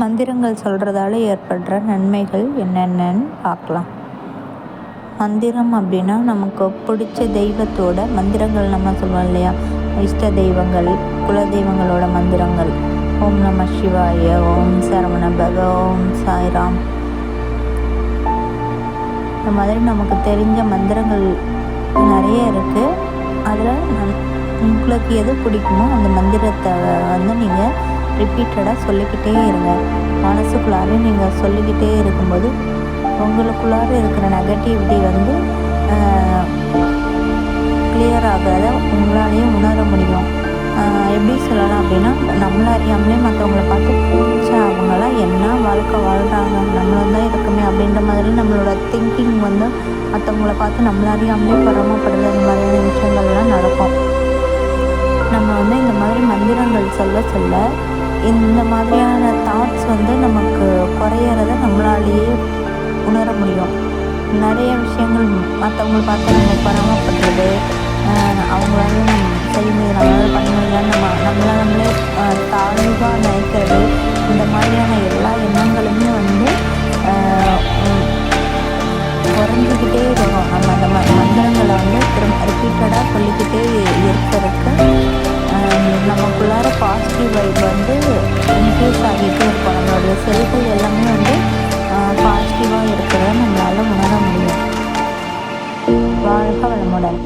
மந்திரங்கள் சொல்கிறதால ஏற்படுற நன்மைகள் என்னென்னன்னு பார்க்கலாம். மந்திரம் அப்படின்னா நமக்கு பிடிச்ச தெய்வத்தோட மந்திரங்கள் நம்ம சொல்லுவோம் இல்லையா? இஷ்ட தெய்வங்கள் குல தெய்வங்களோட மந்திரங்கள். ஓம் நம சிவாய ஓம் சரவண பக ஓம் சாய்ராம். இந்த மாதிரி நமக்கு தெரிஞ்ச மந்திரங்கள் நிறைய இருக்குது அதில் உங்களுக்கு எது பிடிக்குமோ அந்த மந்திரத்தை வந்து நீங்கள் ரிப்பீட்டடாக சொல்லிக்கிட்டே இருங்க. மனசுக்குள்ளார நீங்கள் சொல்லிக்கிட்டே இருக்கும்போது உங்களுக்குள்ளார இருக்கிற நெகட்டிவிட்டி வந்து கிளியர் ஆகாத உங்களாலேயே உணர முடியும். எப்படி சொல்லலாம் அப்படின்னா நம்மளை அறியாமலே மற்றவங்கள பார்த்து பூச்சா அவங்களாம் என்ன வாழ்க்கை வாழ்கிறாங்க நம்மளும் தான் இருக்குமே அப்படின்ற மாதிரி நம்மளோட திங்கிங் வந்து மற்றவங்கள பார்த்து நம்மள அறியாமலே பரமப்படுது அந்த மாதிரியான விஷயங்கள்லாம் நடக்கும். வந்து இந்த மாதிரி மந்திரங்கள் சொல்ல சொல்ல இந்த மாதிரியான தாட்ஸ் வந்து நமக்கு குறையிறத நம்மளாலேயே உணர முடியும். நிறைய விஷயங்கள் மற்றவங்களை பார்த்து நம்ம பராமப்படுறது அவங்களால நம்ம செய்ய முடியாது நம்மளால் பண்ண முடியலன்னு நம்ம நம்மளை நம்மளே தாழ்வாக நினைக்கிறது இந்த மாதிரியான எல்லா எண்ணங்களுமே வந்து குறைஞ்சிக்கிட்டே வரும் நம்ம அந்த மந்திரங்களை வந்து திரும்ப ரிப்பீட்டடாக சொல்லிக்கிட்டே நமக்குள்ளார பாசிட்டிவ் வைப் வந்து இன்க்ரீஸ் ஆகிட்டே இருக்கும். நம்மளுடைய செல்கள் எல்லாமே வந்து பாசிட்டிவாக இருக்கிறத நம்மளால் உணர முடியும். வாழ்க வளமுடன்.